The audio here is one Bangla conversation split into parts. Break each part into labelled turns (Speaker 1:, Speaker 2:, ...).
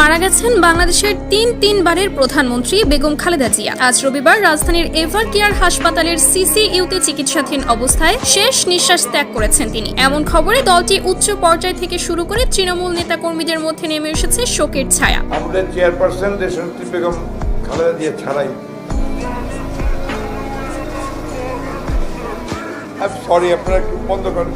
Speaker 1: মারা গেছেন বাংলাদেশের তিন তিনবারের প্রধানমন্ত্রী বেগম খালেদা জিয়া। আজ রবিবার রাজধানীর এভার কেয়ার হাসপাতালের সিসিইউতে চিকিৎসাধীন অবস্থায় শেষ নিঃশ্বাস ত্যাগ করেছেন তিনি। এমন খবরে দলটি উচ্চ পর্যায় থেকে শুরু করে তৃণমূল নেতাকর্মীদের মধ্যে নেমে এসেছে শোকের ছায়া।
Speaker 2: আমাদের চেয়ারপারসন দেশনেত্রী বেগম খালেদা জিয়া ছাড়াই। আপনারা একটু বন্ধ করেন।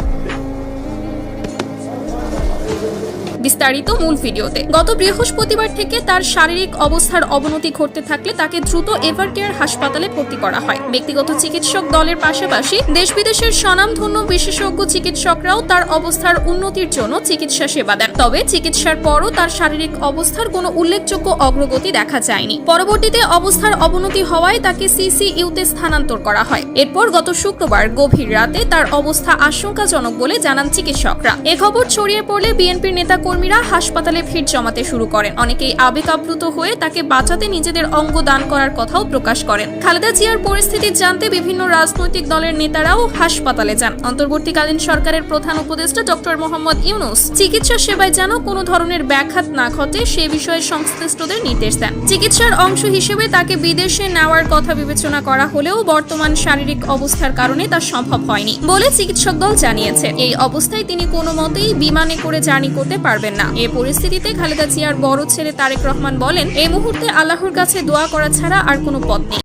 Speaker 1: বিস্তারিত মূল ভিডিওতে। গত বৃহস্পতিবার থেকে তার শারীরিক অবস্থার অবনতি ঘটতে থাকলে তাকে দ্রুত এভার কেয়ার হাসপাতালে ভর্তি করা হয়। ব্যক্তিগত চিকিৎসক দলের পাশাপাশি দেশ বিদেশের স্বনামধন্য বিশেষজ্ঞ চিকিৎসকরাও তার অবস্থার উন্নতির জন্য চিকিৎসা সেবা দেন। তবে চিকিৎসার পরও তার শারীরিক অবস্থার কোনো উল্লেখযোগ্য অগ্রগতি দেখা যায়নি। পরবর্তীতে অবস্থার অবনতি হওয়ায় তাকে সিসিইউতে স্থানান্তর করা হয়। এরপর গত শুক্রবার গভীর রাতে তার অবস্থা আশঙ্কাজনক বলে জানান চিকিৎসকরা। এ খবর ছড়িয়ে পড়লে বিএনপির নেতাকর্মীরা হাসপাতালে ভিড় জমাতে শুরু করেন। অনেকেই আবেগ আপ্লুত হয়ে তাকে বাঁচাতে নিজেদের অঙ্গ দান করার কথাও প্রকাশ করেন। খালেদা জিয়ার পরিস্থিতি জানতে বিভিন্ন রাজনৈতিক দলের নেতারাও হাসপাতালে যান। অন্তর্বর্তীকালীন সরকারের প্রধান উপদেষ্টা ডক্টর মোহাম্মদ ইউনুস চিকিৎসা সেবায় যেন কোনো ধরনের ব্যাঘাত না ঘটে সে বিষয়ে সংশ্লিষ্টদের নির্দেশ দেন। চিকিৎসার অংশ হিসেবে তাকে বিদেশে নেওয়ার কথা বিবেচনা করা হলেও বর্তমান শারীরিক অবস্থার কারণে তা সম্ভব হয়নি বলে চিকিৎসক দল জানিয়েছে। এই অবস্থায় তিনি কোনো মতেই বিমানে করে জার্নি করতে পারবেন না। এ পরিস্থিতিতে খালেদা জিয়ার বড় ছেলে তারেক রহমান বলেন এই মুহূর্তে আল্লাহর কাছে দোয়া করা ছাড়া আর কোনো পথ নেই।